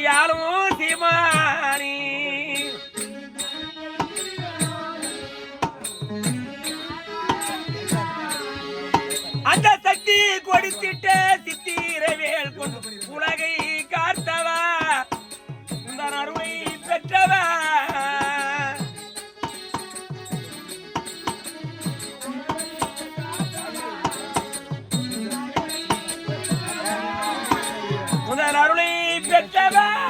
யாரும் சீமானி. அந்த சக்தி கொடுத்திட்ட சித்திரவேல் கொண்டு உலகை காத்தவா? இந்த அருமை பெற்றவா? முதல் அருளை said, Devin!